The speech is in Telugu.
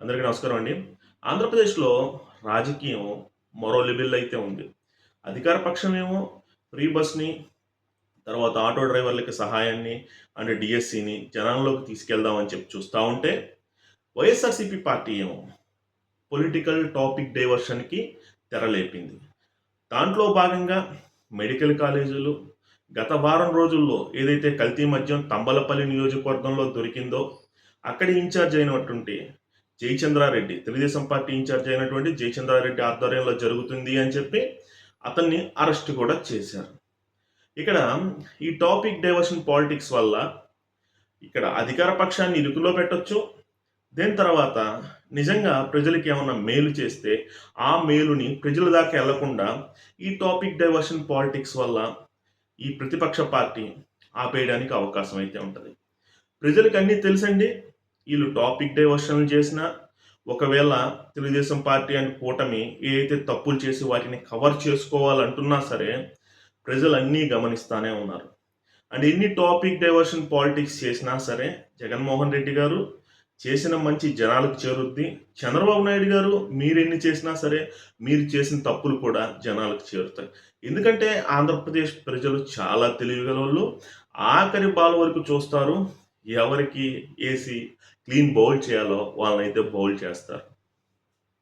అందరికీ నమస్కారం అండి. ఆంధ్రప్రదేశ్లో రాజకీయం మరో లెవెల్ అయితే ఉంది. అధికార పక్షం ఏమో ఫ్రీ బస్ని తర్వాత ఆటో డ్రైవర్లకి సహాయాన్ని అండ్ డిఎస్సిని జనాల్లోకి తీసుకెళ్దామని చెప్పి చూస్తూ ఉంటే వైఎస్ఆర్సీపీ పార్టీ ఏమో పొలిటికల్ టాపిక్ డైవర్షన్కి తెరలేపింది దాంట్లో భాగంగా మెడికల్ కాలేజీలు గత వారం రోజుల్లో ఏదైతే కల్తీ మద్యం తంబలపల్లి నియోజకవర్గంలో దొరికిందో అక్కడి ఇన్ఛార్జ్ అయినటువంటి జయచంద్రారెడ్డి. తెలుగుదేశం పార్టీ ఇన్ఛార్జ్ అయినటువంటి జయచంద్రారెడ్డి ఆధ్వర్యంలో జరుగుతుంది అని చెప్పి అతన్ని అరెస్ట్ కూడా చేశారు. ఇక్కడ ఈ టాపిక్ డైవర్షన్ పాలిటిక్స్ వల్ల ఇక్కడ అధికార పక్షాన్ని ఇరుకులో పెట్టొచ్చు. దీని తర్వాత నిజంగా ప్రజలకి ఏమైనా మేలు చేస్తే ఆ మేలుని ప్రజల దాకా వెళ్ళకుండా ఈ టాపిక్ డైవర్షన్ పాలిటిక్స్ వల్ల ఈ ప్రతిపక్ష పార్టీ ఆపేయడానికి అవకాశం అయితే ఉంటుంది. ప్రజలకు అన్నీ తెలుసండి? వీళ్ళు టాపిక్ డైవర్షన్లు చేసినా ఒకవేళ తెలుగుదేశం పార్టీ అండ్ కూటమి ఏదైతే తప్పులు చేసి వాటిని కవర్ చేసుకోవాలంటున్నా సరే ప్రజలు అన్నీ గమనిస్తానే ఉన్నారు. అండ్ ఎన్ని టాపిక్ డైవర్షన్ పాలిటిక్స్ చేసినా సరే జగన్మోహన్ రెడ్డి గారు చేసిన మంచి జనాలకు చేరుద్ది. చంద్రబాబు నాయుడు గారు మీరు ఎన్ని చేసినా సరే మీరు చేసిన తప్పులు కూడా జనాలకు చేరుతాయి. ఎందుకంటే ఆంధ్రప్రదేశ్ ప్రజలు చాలా తెలివిగల వాళ్ళు ఆఖరి బాల్ వరకు చూస్తారు. ఎవరికి వేసి క్లీన్ బౌల్ చేయాలో వాళ్ళనైతే బౌల్ చేస్తారు.